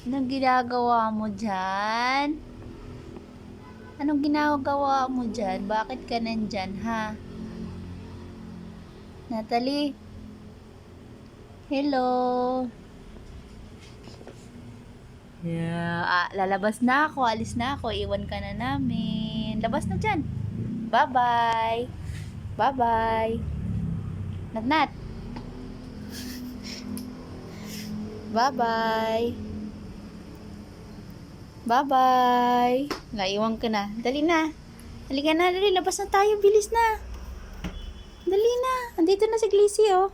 Anong ginagawa mo dyan? Anong ginagawa mo dyan? Bakit ka nandyan, ha? Natalie? Hello? Yeah, ah, lalabas na ako, alis na ako, iwan ka na namin. Labas na dyan. Bye-bye. Bye-bye. Nat-nat. Bye-bye. Bye-bye. Naiwan ka na. Dali na. Halika na, dali. Labas na tayo. Bilis na. Dali na. Andito na si Glissy, oh.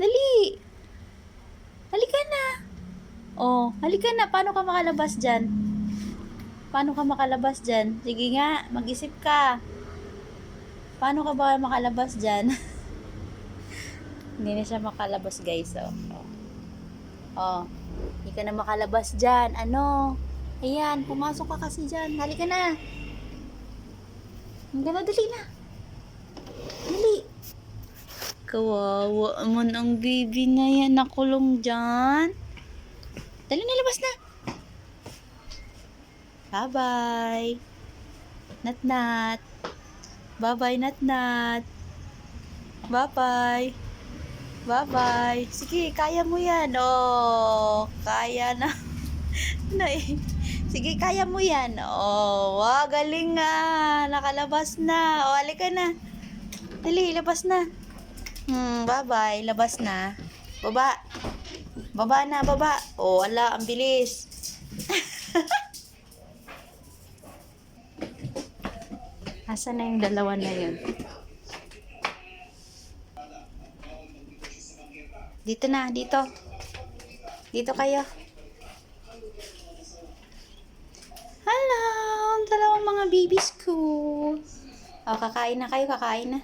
Dali. Halika na. Oh, halika na. Paano ka makalabas dyan? Paano ka makalabas dyan? Sige nga, mag-isip ka. Paano ka ba makalabas dyan? Hindi na siya makalabas, guys. Oh. oh. Oh, hindi ka na makalabas dyan. Ano? Ayan, pumasok ka kasi dyan. Halika na. Hanggang na, dali na. Dali. Kawawa naman ang baby na yan nakulong dyan. Dali na, labas na. Bye-bye. Nat-nat. Bye-bye, nat-nat. Bye-bye. Bye-bye. Sige, kaya mo yan. Oh, kaya na. na eh. Sige, kaya mo yan. Oh, wow, galing nga. Nakalabas na. Oh, halika na. Dali, labas na. Hmm, bye-bye. Labas na. Baba. Baba na, baba. Oh, ala, ang bilis. Asa na yung dalawa na yun? Dito na, dito. Dito kayo. Hello! Ang dalawang mga babies ko. O, kakain na kayo, kakain na.